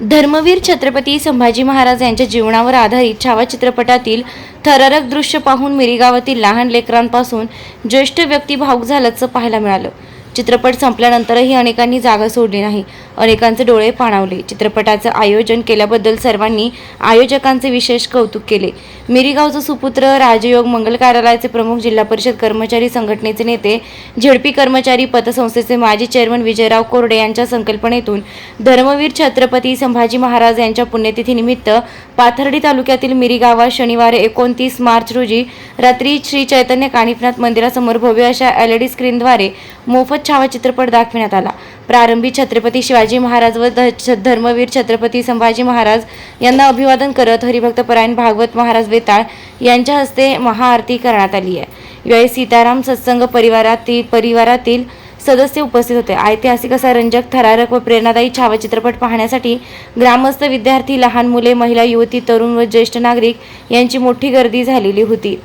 धर्मवीर छत्रपती संभाजी महाराज यांच्या जीवनावर आधारित छावा चित्रपटातील थरारक दृश्य पाहून मिरीगावातील लहान लेकरांपासून ज्येष्ठ व्यक्ती भाऊक झाल्याचं पाहायला मिळालं. चित्रपट संपल्यानंतरही अनेकांनी जागा सोडली नाही. अनेकांचे डोळे पाणावले. चित्रपटाचं आयोजन केल्याबद्दल सर्वांनी आयोजकांचे विशेष कौतुक केले. मिरीगावचं सुपुत्र राजयोग मंगल कार्यालयाचे प्रमुख जिल्हा परिषद कर्मचारी संघटनेचे नेते झेडपी कर्मचारी पतसंस्थेचे माजी चेअरमन विजयराव कोरडे यांच्या संकल्पनेतून धर्मवीर छत्रपती संभाजी महाराज यांच्या पुण्यतिथीनिमित्त पाथर्डी तालुक्यातील मिरी गावात शनिवार एकोणतीस मार्च रोजी रात्री श्री चैतन्य कानिफनाथ मंदिरासमोर भव्य अशा एल ई डी स्क्रीनद्वारे मोफत छावा चित्रपट दाखविण्यात आला. प्रारंभी छत्रपती शिवाजी महाराज व ध- धर्मवीर छत्रपती संभाजी महाराज यांना अभिवादन करत हरिभक्त परायण भागवत महाराज वेताळ यांच्या हस्ते महाआरती करण्यात आली आहे. यावेळी सीताराम सत्संग परिवारातील परिवारातील सदस्य उपस्थित होते. ऐतिहासिक असा रंजक थरारक व प्रेरणादायी छावा चित्रपट पाहण्यासाठी ग्रामस्थ विद्यार्थी लहान मुले महिला युवती तरुण व ज्येष्ठ नागरिक यांची मोठी गर्दी झालेली होती.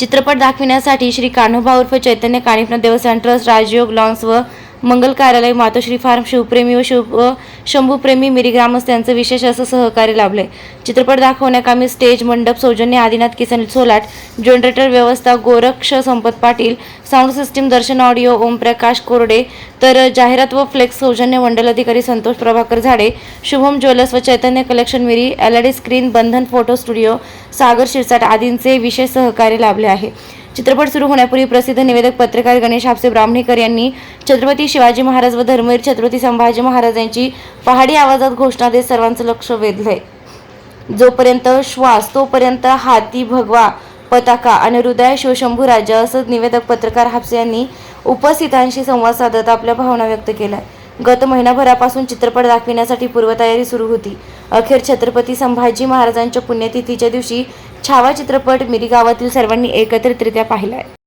चित्रपट दाखविण्यासाठी श्री कान्होबा उर्फ चैतन्य कानिफनाथ देवस्थान ट्रस्ट राजयोग लॉन्स व मंगल कार्यालय मातोश्री फार्म शिवप्रेमी व शिव व शंभूप्रेमी मिरी ग्रामस्थ यांचं विशेष असं सहकार्य लाभले चित्रपट दाखवण्याकामी स्टेज मंडप सौजन्य आदिनाथ किसन सोलाट जनरेटर व्यवस्था Goraksh Sampat Patil sound system Darshan audio Omprakash Korde तर जाहिरात व फ्लेक्स सौजन्य मंडल अधिकारी संतोष प्रभाकर झाडे शुभम ज्वेलर्स व Chaitanya collection Miri L screen Bandhan photo studio Sagar Shirsat आदींचे विशेष सहकार्य लाभले आहे. चित्रपट सुरू होण्यापूर्वी प्रसिद्ध निवेदक पत्रकार गणेश हापसे ब्राह्मणेकर यांनी छत्रपती शिवाजी महाराज व धर्मवीर छत्रपती संभाजी महाराज यांची पहाडी आवाजात घोषणा देत सर्वांचं लक्ष वेधलंय. जोपर्यंत श्वास तोपर्यंत हाती भगवा पताका आणि हृदय शिवशंभू राजा असं निवेदक पत्रकार हापसे यांनी उपस्थितांशी संवाद साधत आपल्या भावना व्यक्त केल्या. गत महिनाभरापासून चित्रपट दाखविण्यासाठी पूर्वतयारी सुरू होती. अखेर छत्रपती संभाजी महाराजांच्या पुण्यतिथीच्या दिवशी छावा चित्रपट मिरी गावातील सर्वांनी एकत्रितरित्या पाहिला आहे